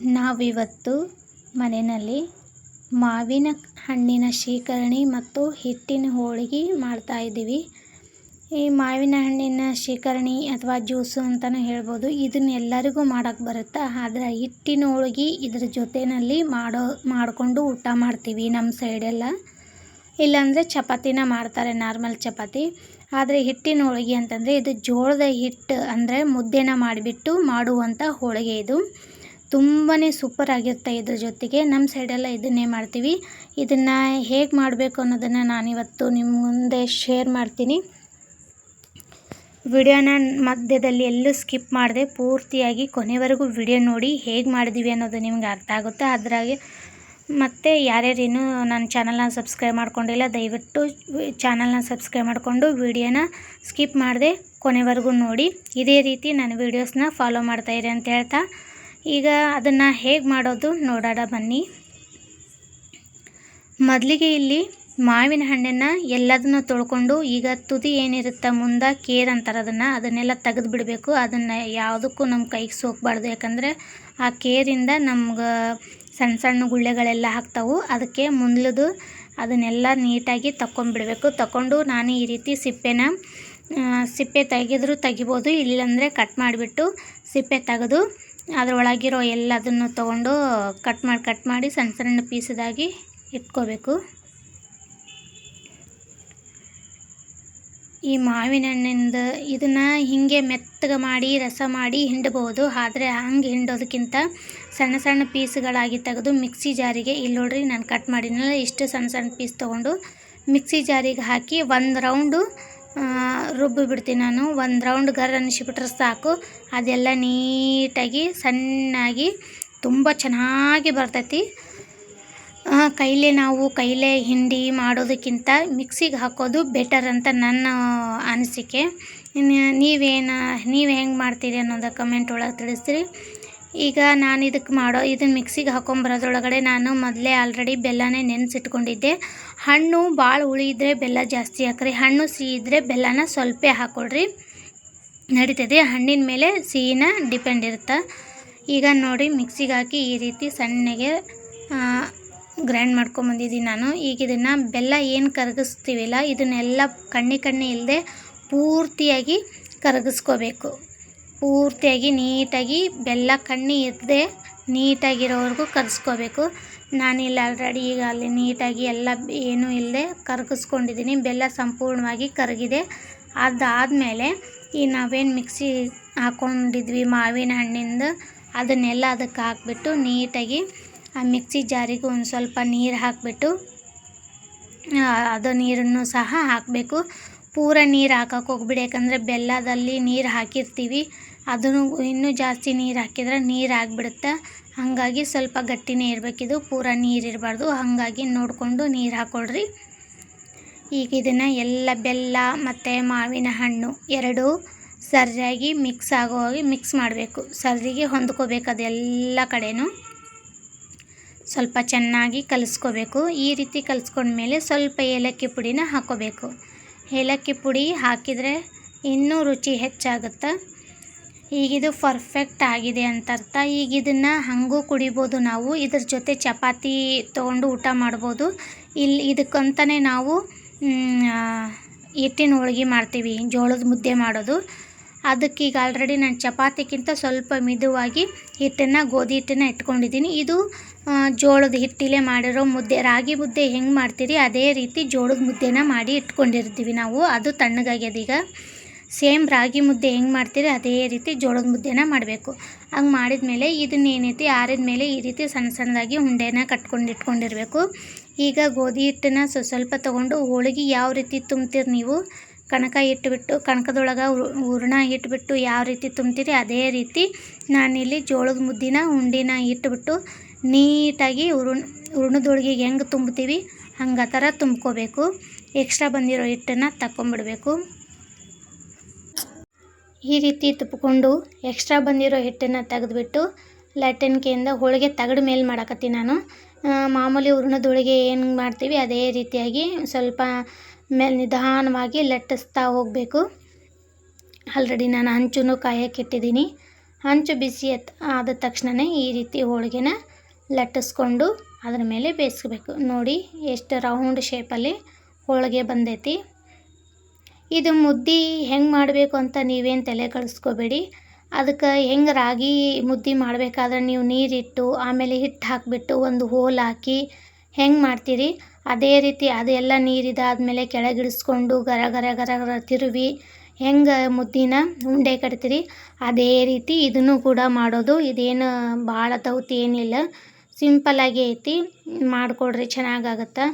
ನಾವಿವತ್ತು ಮನೆಯಲ್ಲಿ ಮಾವಿನ ಹಣ್ಣಿನ ಶೇಖರಣೆ ಮತ್ತು ಹಿಟ್ಟಿನ ಹೋಳಿಗೆ ಮಾಡ್ತಾಯಿದ್ದೀವಿ ಈ ಮಾವಿನ ಹಣ್ಣಿನ ಶೇಖರಣೆ ಅಥವಾ ಜ್ಯೂಸು ಅಂತಲೂ ಹೇಳ್ಬೋದು. ಇದನ್ನ ಎಲ್ಲರಿಗೂ ಮಾಡೋಕ್ಕೆ ಬರುತ್ತೆ? ಆದರೆ ಹಿಟ್ಟಿನ ಹೋಳಿಗೆ ಇದ್ರ ಜೊತೆಯಲ್ಲಿ ಮಾಡೋ, ಮಾಡಿಕೊಂಡು ಊಟ ಮಾಡ್ತೀವಿ ನಮ್ಮ ಸೈಡೆಲ್ಲ. ಇಲ್ಲಾಂದರೆ ಚಪಾತಿನ ಮಾಡ್ತಾರೆ, ನಾರ್ಮಲ್ ಚಪಾತಿ. ಆದರೆ ಹಿಟ್ಟಿನ ಹೋಳಿಗೆ ಅಂತಂದರೆ ಇದು ಜೋಳದ ಹಿಟ್ಟು ಅಂದರೆ ಮುದ್ದೆನ ಮಾಡಿಬಿಟ್ಟು ಮಾಡುವಂಥ ಹೋಳಿಗೆ ಇದು. ತುಂಬಾ ಸೂಪರ್ ಆಗಿರುತ್ತೆ ಇದ್ರ ಜೊತೆಗೆ. ನಮ್ಮ ಸೈಡೆಲ್ಲ ಇದನ್ನೇ ಮಾಡ್ತೀವಿ. ಇದನ್ನು ಹೇಗೆ ಮಾಡಬೇಕು ಅನ್ನೋದನ್ನು ನಾನಿವತ್ತು ನಿಮ್ಮ ಮುಂದೆ ಶೇರ್ ಮಾಡ್ತೀನಿ. ವಿಡಿಯೋನ ಮಧ್ಯದಲ್ಲಿ ಎಲ್ಲೂ ಸ್ಕಿಪ್ ಮಾಡಿದೆ. ಪೂರ್ತಿಯಾಗಿ ಕೊನೆವರೆಗೂ ವಿಡಿಯೋ ನೋಡಿ ಹೇಗೆ ಮಾಡಿದ್ದೀವಿ ಅನ್ನೋದು ನಿಮ್ಗೆ ಅರ್ಥ ಆಗುತ್ತೆ. ಅದ್ರಾಗೆ ಮತ್ತು ಯಾರ್ಯಾರೇನು ನನ್ನ ಚಾನಲ್ನ ಸಬ್ಸ್ಕ್ರೈಬ್ ಮಾಡ್ಕೊಂಡಿಲ್ಲ, ದಯವಿಟ್ಟು ಚಾನಲ್ನ ಸಬ್ಸ್ಕ್ರೈಬ್ ಮಾಡಿಕೊಂಡು ವಿಡಿಯೋನ ಸ್ಕಿಪ್ ಮಾಡಿದೆ ಕೊನೆವರೆಗೂ ನೋಡಿ. ಇದೇ ರೀತಿ ನನ್ನ ವೀಡಿಯೋಸ್ನ ಫಾಲೋ ಮಾಡ್ತಾಯಿರಿ ಅಂತ ಹೇಳ್ತಾ. ಈಗ ಅದನ್ನು ಹೇಗೆ ಮಾಡೋದು ನೋಡೋಣ ಬನ್ನಿ. ಮೊದಲಿಗೆ ಇಲ್ಲಿ ಮಾವಿನ ಹಣ್ಣನ್ನು ಎಲ್ಲದನ್ನು ತೊಳ್ಕೊಂಡು ಈಗ ತುದಿ ಏನಿರುತ್ತೆ ಮುಂದೆ ಕೇರ್ ಅಂತಾರೆ ಅದನ್ನು, ಅದನ್ನೆಲ್ಲ ತೆಗೆದು ಬಿಡಬೇಕು. ಅದನ್ನು ಯಾವುದಕ್ಕೂ ನಮ್ಮ ಕೈಗೆ ಸೋಕ್ಬಾರ್ದು. ಯಾಕಂದರೆ ಆ ಕೇರಿಂದ ನಮ್ಗೆ ಸಣ್ಣ ಸಣ್ಣ ಗುಳ್ಳೆಗಳೆಲ್ಲ ಹಾಕ್ತಾವೆ. ಅದಕ್ಕೆ ಮುಂದ್ಲದು ಅದನ್ನೆಲ್ಲ ನೀಟಾಗಿ ತಗೊಂಡ್ಬಿಡ್ಬೇಕು ತಗೊಂಡು ನಾನು ಈ ರೀತಿ ಸಿಪ್ಪೆನ ಸಿಪ್ಪೆ ತೆಗೆದ್ರು ತೆಗಿಬೋದು. ಇಲ್ಲಾಂದರೆ ಕಟ್ ಮಾಡಿಬಿಟ್ಟು ಸಿಪ್ಪೆ ತೆಗೆದು ಅದರೊಳಗಿರೋ ಎಲ್ಲದನ್ನು ತೊಗೊಂಡು ಕಟ್ ಮಾಡಿ ಕಟ್ ಮಾಡಿ ಸಣ್ಣ ಸಣ್ಣ ಪೀಸದಾಗಿ ಇಟ್ಕೋಬೇಕು. ಈ ಮಾವಿನ ಹಣ್ಣಿಂದ ಇದನ್ನು ಹೀಗೆ ಮೆತ್ತಗೆ ಮಾಡಿ, ರಸ ಮಾಡಿ ಹಿಂಡಬಹುದು ಆದರೆ ಹಂಗೆ ಹಿಂಡೋದಕ್ಕಿಂತ ಸಣ್ಣ ಸಣ್ಣ ಪೀಸ್ಗಳಾಗಿ ತೆಗೆದು ಮಿಕ್ಸಿ ಜಾರಿಗೆ, ಇಲ್ಲಿ ನೋಡ್ರಿ ನಾನು ಕಟ್ ಮಾಡಿನಲ್ಲ ಇಷ್ಟು ಸಣ್ಣ ಸಣ್ಣ ಪೀಸ್ ತೊಗೊಂಡು ಮಿಕ್ಸಿ ಜಾರಿಗೆ ಹಾಕಿ ಒಂದು ರೌಂಡು ರುಬ್ಬಿ ಬಿಡ್ತೀನಿ ನಾನು. ಒಂದು ರೌಂಡ್ ಗರ್ ಅನ್ನಿಸಿಬಿಟ್ರೆ ಸಾಕು. ಅದೆಲ್ಲ ನೀಟಾಗಿ, ಸಣ್ಣಾಗಿ, ತುಂಬ ಚೆನ್ನಾಗಿ ಬರ್ತೈತಿ. ಕೈಲೇ ನಾವು ಕೈಲೇ ಹಿಂಡಿ ಮಾಡೋದಕ್ಕಿಂತ ಮಿಕ್ಸಿಗೆ ಹಾಕೋದು ಬೆಟರ್ ಅಂತ ನನ್ನ ಅನಿಸಿಕೆ. ನೀವೇನು, ನೀವು ಹೆಂಗೆ ಮಾಡ್ತೀರಿ ಅನ್ನೋದು ಕಮೆಂಟ್ ಒಳಗೆ ತಿಳಿಸ್ರಿ ಈಗ ನಾನು ಇದಕ್ಕೆ ಮಾಡೋ ಇದನ್ನು ಮಿಕ್ಸಿಗೆ ಹಾಕೊಂಬರೋದ್ರೊಳಗಡೆ ನಾನು ಮೊದಲೇ ಆಲ್ರೆಡಿ ಬೆಲ್ಲನೇ ನೆನೆಸಿಟ್ಕೊಂಡಿದ್ದೆ. ಹಣ್ಣು ಭಾಳ ಹುಳಿ ಇದ್ದರೆ ಬೆಲ್ಲ ಜಾಸ್ತಿ ಹಾಕ್ರಿ. ಹಣ್ಣು ಸಿಹಿ ಇದ್ದರೆ ಬೆಲ್ಲನ ಸ್ವಲ್ಪ ಹಾಕ್ಕೊಳ್ರಿ ನಡೀತದೆ. ಹಣ್ಣಿನ ಮೇಲೆ ಸಿಹಿನ ಡಿಪೆಂಡ್ ಇರುತ್ತೆ. ಈಗ ನೋಡಿ ಮಿಕ್ಸಿಗೆ ಹಾಕಿ ಈ ರೀತಿ ಸಣ್ಣಗೆ ಗ್ರೈಂಡ್ ಮಾಡ್ಕೊಂಬಂದಿದ್ದೀನಿ ನಾನು. ಈಗ ಇದನ್ನು ಬೆಲ್ಲ ಏನು ಕರಗಿಸ್ತೀವಿಲ್ಲ, ಇದನ್ನೆಲ್ಲ ಕಣ್ಣಿ ಕಣ್ಣಿ ಇಲ್ಲದೆ ಪೂರ್ತಿಯಾಗಿ ಕರಗಿಸ್ಕೋಬೇಕು. ಪೂರ್ತಿಯಾಗಿ ನೀಟಾಗಿ ಬೆಲ್ಲ ಕಣ್ಣಿ ಇರದೆ ನೀಟಾಗಿರೋವರೆಗೂ ಕರೆಸ್ಕೋಬೇಕು. ನಾನಿಲ್ಲಿ ಆಲ್ರೆಡಿ ಈಗ ಅಲ್ಲಿ ನೀಟಾಗಿ ಎಲ್ಲ ಏನೂ ಇಲ್ಲದೆ ಕರಗಿಸ್ಕೊಂಡಿದ್ದೀನಿ. ಬೆಲ್ಲ ಸಂಪೂರ್ಣವಾಗಿ ಕರಗಿದೆ. ಅದಾದಮೇಲೆ ಈ ನಾವೇನು ಮಿಕ್ಸಿ ಹಾಕ್ಕೊಂಡಿದ್ವಿ ಮಾವಿನ ಹಣ್ಣಿಂದ, ಅದನ್ನೆಲ್ಲ ಅದಕ್ಕೆ ಹಾಕ್ಬಿಟ್ಟು ನೀಟಾಗಿ ಆ ಮಿಕ್ಸಿ ಜಾರಿಗೆ ಒಂದು ಸ್ವಲ್ಪ ನೀರು ಹಾಕಿಬಿಟ್ಟು ಅದು ನೀರನ್ನು ಸಹ ಹಾಕಬೇಕು. ಪೂರ ನೀರು ಹಾಕಕ್ಕೆ ಹೋಗ್ಬಿಡಿ, ಯಾಕಂದರೆ ಬೆಲ್ಲದಲ್ಲಿ ನೀರು ಹಾಕಿರ್ತೀವಿ. ಅದನ್ನು ಇನ್ನೂ ಜಾಸ್ತಿ ನೀರು ಹಾಕಿದ್ರೆ ನೀರು ಆಗಿಬಿಡುತ್ತೆ. ಹಾಗಾಗಿ ಸ್ವಲ್ಪ ಗಟ್ಟಿನೇ ಇರಬೇಕಿದು ಪೂರ ನೀರು ಇರಬಾರ್ದು. ಹಾಗಾಗಿ ನೋಡಿಕೊಂಡು ನೀರು ಹಾಕ್ಕೊಳ್ರಿ ಈಗ ಇದನ್ನು ಎಲ್ಲ ಬೆಲ್ಲ ಮತ್ತು ಮಾವಿನ ಹಣ್ಣು ಎರಡು ಸರಿಯಾಗಿ ಮಿಕ್ಸ್ ಆಗೋ ಹಾಗೆ ಮಿಕ್ಸ್ ಮಾಡಬೇಕು. ಸರಿಗೆ ಹೊಂದ್ಕೋಬೇಕು ಅದೆಲ್ಲ ಕಡೆಯೂ ಸ್ವಲ್ಪ ಚೆನ್ನಾಗಿ ಕಲಿಸ್ಕೋಬೇಕು. ಈ ರೀತಿ ಕಲಿಸ್ಕೊಂಡ್ಮೇಲೆ ಸ್ವಲ್ಪ ಏಲಕ್ಕಿ ಪುಡಿನ ಹಾಕ್ಕೋಬೇಕು ಏಲಕ್ಕಿ ಪುಡಿ ಹಾಕಿದರೆ ಇನ್ನೂ ರುಚಿ ಹೆಚ್ಚಾಗುತ್ತೆ. ಈಗಿದು ಪರ್ಫೆಕ್ಟ್ ಆಗಿದೆ ಅಂತ ಅರ್ಥ. ಈಗ ಇದನ್ನು ಹಾಗೂ ಕುಡಿಬೋದು ನಾವು. ಇದ್ರ ಜೊತೆ ಚಪಾತಿ ತೊಗೊಂಡು ಊಟ ಮಾಡ್ಬೋದು. ಇಲ್ಲಿ ಇದಕ್ಕಂತಲೇ ನಾವು ಹಿಟ್ಟಿನ ಹೋಳ್ಗೆ ಮಾಡ್ತೀವಿ. ಜೋಳದ ಮುದ್ದೆ ಮಾಡೋದು. ಅದಕ್ಕೆ ಈಗ ಆಲ್ರೆಡಿ ನಾನು ಚಪಾತಿಗಿಂತ ಸ್ವಲ್ಪ ಮಿದುವಾಗಿ ಹಿಟ್ಟನ್ನು, ಗೋಧಿ ಹಿಟ್ಟನ್ನು ಇಟ್ಕೊಂಡಿದ್ದೀನಿ. ಇದು ಜೋಳದ ಹಿಟ್ಟಿಲೆ ಮಾಡಿರೋ ಮುದ್ದೆ. ರಾಗಿ ಮುದ್ದೆ ಹೆಂಗೆ ಮಾಡ್ತೀರಿ? ಅದೇ ರೀತಿ ಜೋಳದ ಮುದ್ದೆನ ಮಾಡಿ ಇಟ್ಕೊಂಡಿರ್ತೀವಿ ನಾವು. ಅದು ತಣ್ಣಗಾಗ್ಯದ ಈಗ ಸೇಮ್ ರಾಗಿ ಮುದ್ದೆ ಹೆಂಗೆ ಮಾಡ್ತೀರಿ? ಅದೇ ರೀತಿ ಜೋಳದ ಮುದ್ದೆನ ಮಾಡಬೇಕು. ಹಂಗೆ ಮಾಡಿದ ಮೇಲೆ ಇದನ್ನ ಏನೈತಿ? ಆರಿದ ಮೇಲೆ ಈ ರೀತಿ ಸಣ್ಣ ಸಣ್ಣದಾಗಿ ಉಂಡೆನ ಕಟ್ಕೊಂಡು ಇಟ್ಕೊಂಡಿರಬೇಕು. ಈಗ ಗೋಧಿ ಹಿಟ್ಟನ್ನು ಸ್ವಲ್ಪ ತೊಗೊಂಡು ಹೋಳಿಗೆ ಯಾವ ರೀತಿ ತುಂಬ್ತೀರಿ ನೀವು? ಕಣಕ ಇಟ್ಬಿಟ್ಟು ಕಣಕದೊಳಗೆ ಹೂರ್ಣ ಇಟ್ಬಿಟ್ಟು ಯಾವ ರೀತಿ ತುಂಬ್ತೀರಿ ಅದೇ ರೀತಿ ನಾನಿಲ್ಲಿ ಜೋಳದ ಮುದ್ದಿನ, ಉಂಡಿನ ಇಟ್ಬಿಟ್ಟು ನೀಟಾಗಿ ಹೂರ್ಣ ಹೂರ್ಣದೊಳಗೆ ಹೆಂಗೆ ತುಂಬ್ತೀವಿ ಹಂಗೆ ಆ ಥರ ತುಂಬ್ಕೋಬೇಕು. ಎಕ್ಸ್ಟ್ರಾ ಬಂದಿರೋ ಹಿಟ್ಟನ್ನು ತಕ್ಕೊಂಬಿಡ್ಬೇಕು. ಈ ರೀತಿ ತುಪ್ಪಿಕೊಂಡು ಎಕ್ಸ್ಟ್ರಾ ಬಂದಿರೋ ಹಿಟ್ಟನ್ನು ತೆಗೆದುಬಿಟ್ಟು ಲಟ್ಟಣಿಕೆಯಿಂದ ಹೋಳಿಗೆ ತಗಡು ಮೇಲೆ ಮಾಡಕತ್ತೀನಿ ನಾನು. ಮಾಮೂಲಿ ಹೂರ್ಣದೊಳಗೆ ಏನು ಮಾಡ್ತೀವಿ ಅದೇ ರೀತಿಯಾಗಿ ಸ್ವಲ್ಪ ಮೇಲೆ ನಿಧಾನವಾಗಿ ಲಟ್ಟಿಸ್ತಾ ಹೋಗಬೇಕು. ಆಲ್ರೆಡಿ ನಾನು ಹಂಚನ್ನು ಕಾಯಕ್ಕಿಟ್ಟಿದ್ದೀನಿ ಹಂಚು ಬಿಸಿ ಎತ್, ಆದ ತಕ್ಷಣವೇ ಈ ರೀತಿ ಹೋಳಿಗೆನ ಲಟ್ಟಿಸ್ಕೊಂಡು ಅದರ ಮೇಲೆ ಬೇಯಿಸ್ಬೇಕು. ನೋಡಿ ಎಷ್ಟು ರೌಂಡ್ ಶೇಪಲ್ಲಿ ಹೋಳಿಗೆ ಬಂದೈತಿ. ಇದು ಮುದ್ದೆ ಹೆಂಗೆ ಮಾಡಬೇಕು ಅಂತ ನೀವೇನು ತಲೆ ಕಳಿಸ್ಕೋಬೇಡಿ ಅದಕ್ಕೆ ಹೆಂಗೆ ರಾಗಿ ಮುದ್ದೆ ಮಾಡಬೇಕಾದ್ರೆ ನೀವು ನೀರಿಟ್ಟು, ಆಮೇಲೆ ಹಿಟ್ಟು ಹಾಕಿಬಿಟ್ಟು ಒಂದು ಹೋಲ್ ಹಾಕಿ ಹೆಂಗೆ ಮಾಡ್ತೀರಿ? ಅದೇ ರೀತಿ ಅದೆಲ್ಲ ನೀರಿದಾದ್ಮೇಲೆ ಕೆಳಗಿಳಿಸ್ಕೊಂಡು ಗರ ಗರ ಗರ ಗರ ತಿರುವಿ ಹೆಂಗೆ ಮುದ್ದಿನ ಉಂಡೆ ಕಟ್ತೀರಿ? ಅದೇ ರೀತಿ ಇದನ್ನು ಕೂಡ ಮಾಡೋದು. ಇದೇನು ಭಾಳ ತೌತಿ ಏನಿಲ್ಲ. ಸಿಂಪಲ್ಲಾಗಿ ಐತಿ. ಮಾಡಿಕೊಡ್ರಿ, ಚೆನ್ನಾಗಾಗತ್ತೆ.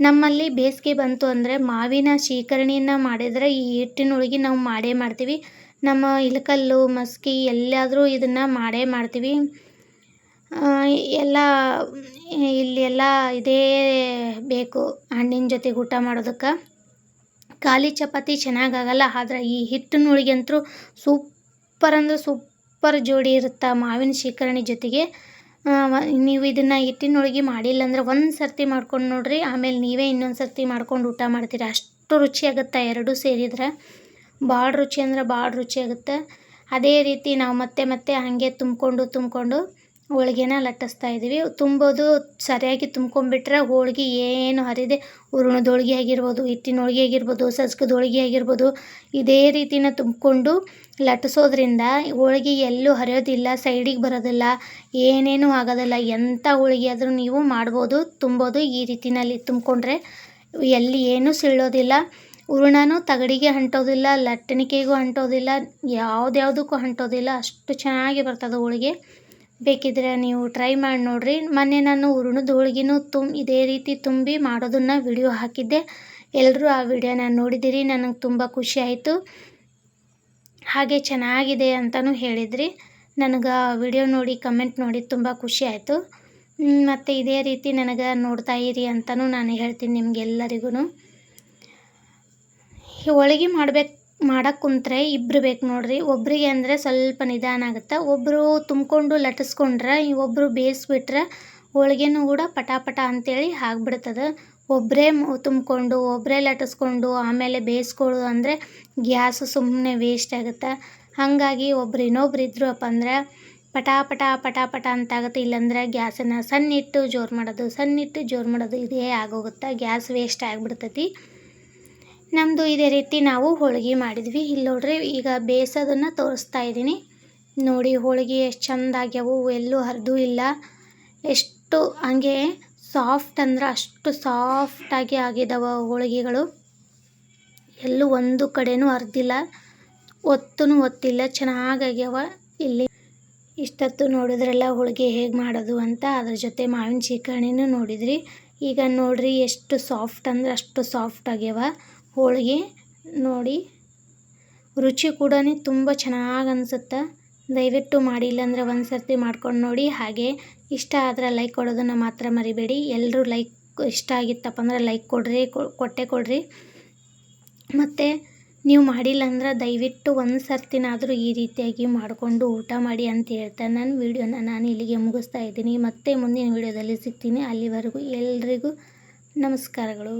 ನಮ್ಮಲ್ಲಿ ಬೇಸಿಗೆ ಬಂತು ಅಂದರೆ ಮಾವಿನ ಶೇಖರಣೆಯನ್ನು ಮಾಡಿದರೆ ಈ ಹಿಟ್ಟಿನೊಳಗೆ ನಾವು ಮಾಡೇ ಮಾಡ್ತೀವಿ. ನಮ್ಮ ಇಳಕಲ್ಲು ಮಸ್ಕಿ ಎಲ್ಲಾದರೂ ಇದನ್ನು ಮಾಡೇ ಮಾಡ್ತೀವಿ. ಎಲ್ಲ, ಇಲ್ಲಿ ಎಲ್ಲ ಇದೇ ಬೇಕು ಹಣ್ಣಿನ ಜೊತೆಗೆ ಊಟ ಮಾಡೋದಕ್ಕೆ. ಖಾಲಿ ಚಪಾತಿ ಚೆನ್ನಾಗಾಗಲ್ಲ, ಆದ್ರೆ ಈ ಹಿಟ್ಟಿನ ಹೋಳಿಗಂತೂ ಸೂಪರ್ ಅಂದ್ರೆ ಸೂಪರ್ ಜೋಡಿ ಇರುತ್ತೆ ಮಾವಿನ ಶೇಖರಣೆ ಜೊತೆಗೆ. ನೀವು ಇದನ್ನು ಹಿಟ್ಟಿನ ಹೋಳಿಗೆ ಮಾಡಿಲ್ಲ ಅಂದ್ರೆ ಒಂದು ಸರ್ತಿ ಮಾಡ್ಕೊಂಡು ನೋಡಿರಿ, ಆಮೇಲೆ ನೀವೇ ಇನ್ನೊಂದು ಸರ್ತಿ ಮಾಡ್ಕೊಂಡು ಊಟ ಮಾಡ್ತೀರಿ. ಅಷ್ಟು ರುಚಿಯಾಗುತ್ತೆ ಎರಡೂ ಸೇರಿದ್ರೆ. ಭಾಳ ರುಚಿ ಅಂದ್ರೆ ಭಾಳ ರುಚಿಯಾಗುತ್ತೆ ಅದೇ ರೀತಿ ನಾವು ಮತ್ತೆ ಮತ್ತೆ ಹಾಗೆ ತುಂಬಿಕೊಂಡು ತುಂಬಿಕೊಂಡು ಹೋಳ್ಗೆನ ಲಟ್ಟಿಸ್ತಾ ಇದ್ದೀವಿ. ತುಂಬೋದು ಸರಿಯಾಗಿ ತುಂಬ್ಕೊಂಡ್ಬಿಟ್ರೆ ಹೋಳ್ಗೆ ಏನು ಹರಿದೆ ಹೂರ್ಣದ ಹೋಳಿಗೆ ಆಗಿರ್ಬೋದು, ಹಿಟ್ಟಿನ ಹೋಳಿಗೆ ಆಗಿರ್ಬೋದು ಸಜ್ಕದ ಹೋಳ್ಗೆ ಆಗಿರ್ಬೋದು, ಇದೇ ರೀತಿನ ತುಂಬಿಕೊಂಡು ಲಟ್ಟಿಸೋದ್ರಿಂದ ಹೋಳ್ಗೆ ಎಲ್ಲೂ ಹರಿಯೋದಿಲ್ಲ, ಸೈಡಿಗೆ ಬರೋದಿಲ್ಲ, ಏನೇನೂ ಆಗೋದಿಲ್ಲ. ಎಂಥ ಹೋಳಿಗೆ ಆದರೂ ನೀವು ಮಾಡ್ಬೋದು, ತುಂಬೋದು ಈ ರೀತಿನಲ್ಲಿ ತುಂಬಿಕೊಂಡ್ರೆ ಎಲ್ಲಿ ಏನೂ ಸೀಳೋದಿಲ್ಲ ಹೂರ್ಣನೂ ತಗಡಿಗೆ ಅಂಟೋದಿಲ್ಲ ಲಟ್ಟಣಿಕೆಗೂ ಅಂಟೋದಿಲ್ಲ ಯಾವುದ್ಯಾವುದಕ್ಕೂ ಅಂಟೋದಿಲ್ಲ ಅಷ್ಟು ಚೆನ್ನಾಗಿ ಬರ್ತದೆ ಹೋಳಿಗೆ. ಬೇಕಿದ್ರೆ ನೀವು ಟ್ರೈ ಮಾಡಿ ನೋಡಿರಿ. ಮೊನ್ನೆ ನಾನು ಹೂರ್ಣದ ಹೋಳ್ಗೆನೂ ತುಂಬ ಇದೇ ರೀತಿ ತುಂಬಿ ಮಾಡೋದನ್ನು ವಿಡಿಯೋ ಹಾಕಿದ್ದೆ. ಎಲ್ಲರೂ ಆ ವಿಡಿಯೋನ ನೋಡಿದಿರಿ, ನನಗೆ ತುಂಬ ಖುಷಿ ಆಯಿತು. ಹಾಗೆ ಚೆನ್ನಾಗಿದೆ ಅಂತಲೂ ಹೇಳಿದ್ರಿ. ನನಗೆ ಆ ವಿಡಿಯೋ ನೋಡಿ ಕಮೆಂಟ್ ನೋಡಿ ತುಂಬ ಖುಷಿ ಆಯಿತು. ಮತ್ತು ಇದೇ ರೀತಿ ನನಗೆ ನೋಡ್ತಾ ಇರಿ ಅಂತಲೂ ನಾನು ಹೇಳ್ತೀನಿ ನಿಮಗೆಲ್ಲರಿಗೂ ಹೋಳಿಗೆ ಮಾಡ್ಬೇಕು ಮಾಡಕ್ಕೆ ಕುಂತ್ರೆ ಇಬ್ಬರು ಬೇಕು ನೋಡಿರಿ. ಒಬ್ಬರಿಗೆ ಅಂದರೆ ಸ್ವಲ್ಪ ನಿಧಾನ ಆಗುತ್ತೆ. ಒಬ್ಬರು ತುಂಬಿಕೊಂಡು ಲಟ್ಟಿಸ್ಕೊಂಡ್ರೆ ಒಬ್ಬರು ಬೇಯಿಸ್ಬಿಟ್ರೆ ಹೋಳಿಗೆನೂ ಕೂಡ ಪಟಾಪಟ ಪಟ ಅಂತೇಳಿ ಆಗ್ಬಿಡ್ತದೆ. ಒಬ್ಬರೇ ತುಂಬಿಕೊಂಡು ಒಬ್ಬರೇ ಲಟ್ಟಿಸ್ಕೊಂಡು, ಆಮೇಲೆ ಬೇಯಿಸ್ಕೊಳ್ಳೋದು ಅಂದರೆ ಗ್ಯಾಸು ಸುಮ್ಮನೆ ವೇಸ್ಟ್ ಆಗುತ್ತೆ. ಹಾಗಾಗಿ ಒಬ್ರು ಇನ್ನೊಬ್ರು ಅಪ್ಪ ಅಂದ್ರೆ ಪಟಾಪಟ ಪಟಾಪಟ ಪಟ ಪಟ ಅಂತಾಗುತ್ತೆ. ಇಲ್ಲಾಂದ್ರೆ ಗ್ಯಾಸನ್ನು ಸಣ್ಣಿಟ್ಟು ಜೋರು ಮಾಡೋದು, ಸಣ್ಣಿಟ್ಟು ಜೋರು ಮಾಡೋದು ಇದೇ ಆಗೋಗುತ್ತೆ. ಗ್ಯಾಸ್ ವೇಸ್ಟ್ ಆಗಿಬಿಡ್ತೈತಿ. ನಮ್ಮದು ಇದೇ ರೀತಿ ನಾವು ಹೋಳಿಗೆ ಮಾಡಿದ್ವಿ. ಇಲ್ಲಿ ನೋಡ್ರಿ, ಈಗ ಬೇಯಿಸೋದನ್ನು ತೋರಿಸ್ತಾ ಇದ್ದೀನಿ. ನೋಡಿ, ಹೋಳಿಗೆ ಎಷ್ಟು ಚೆಂದ ಆಗ್ಯಾವು ಎಲ್ಲೂ ಹರಿದು ಇಲ್ಲ. ಎಷ್ಟು ಹಂಗೆ ಸಾಫ್ಟ್ ಅಂದ್ರೆ ಅಷ್ಟು ಸಾಫ್ಟಾಗಿ ಆಗಿದಾವೆ ಹೋಳಿಗೆಗಳು. ಎಲ್ಲೂ ಒಂದು ಕಡೆನೂ ಹರಿದಿಲ್ಲ. ಒತ್ತೂ ಒತ್ತಿಲ್ಲ. ಚೆನ್ನಾಗಾಗ್ಯಾವ ಇಲ್ಲಿ. ಇಷ್ಟೊತ್ತು ನೋಡಿದ್ರೆಲ್ಲ ಹೋಳಿಗೆ ಹೇಗೆ ಮಾಡೋದು ಅಂತ ಅದ್ರ ಜೊತೆ ಮಾವಿನ ಚಿಕಣಿನೂ ನೋಡಿದ್ರಿ. ಈಗ ನೋಡ್ರಿ, ಎಷ್ಟು ಸಾಫ್ಟ್ ಅಂದ್ರೆ ಅಷ್ಟು ಸಾಫ್ಟ್ ಆಗ್ಯಾವ. ಹೋಳಿಗೆ ನೋಡಿ. ರುಚಿ ಕೂಡ ತುಂಬ ಚೆನ್ನಾಗಿ ಅನಿಸುತ್ತೆ? ದಯವಿಟ್ಟು ಮಾಡಿ ಇಲ್ಲಾಂದರೆ ಒಂದು ಸರ್ತಿ ಮಾಡ್ಕೊಂಡು ನೋಡಿ. ಹಾಗೆ ಇಷ್ಟ ಆದರೆ ಲೈಕ್ ಕೊಡೋದನ್ನು ಮಾತ್ರ ಮರಿಬೇಡಿ. ಎಲ್ಲರೂ ಲೈಕ್ ಇಷ್ಟ ಆಗಿತ್ತಪ್ಪ ಅಂದ್ರೆ ಲೈಕ್ ಕೊಡ್ರಿ ಕೊಟ್ಟೆ ಕೊಡ್ರಿ. ಮತ್ತು ನೀವು ಮಾಡಿಲ್ಲ ಅಂದ್ರೆ ದಯವಿಟ್ಟು ಒಂದು ಸರ್ತಿನಾದರೂ ಈ ರೀತಿಯಾಗಿ ಮಾಡಿಕೊಂಡು ಊಟ ಮಾಡಿ ಅಂತ ಹೇಳ್ತಾ ನನ್ನ ವೀಡಿಯೋನ ನಾನು ಇಲ್ಲಿಗೆ ಮುಗಿಸ್ತಾ ಇದ್ದೀನಿ. ಮತ್ತೆ ಮುಂದಿನ ವೀಡಿಯೋದಲ್ಲಿ ಸಿಗ್ತೀನಿ. ಅಲ್ಲಿವರೆಗೂ ಎಲ್ರಿಗೂ ನಮಸ್ಕಾರಗಳು.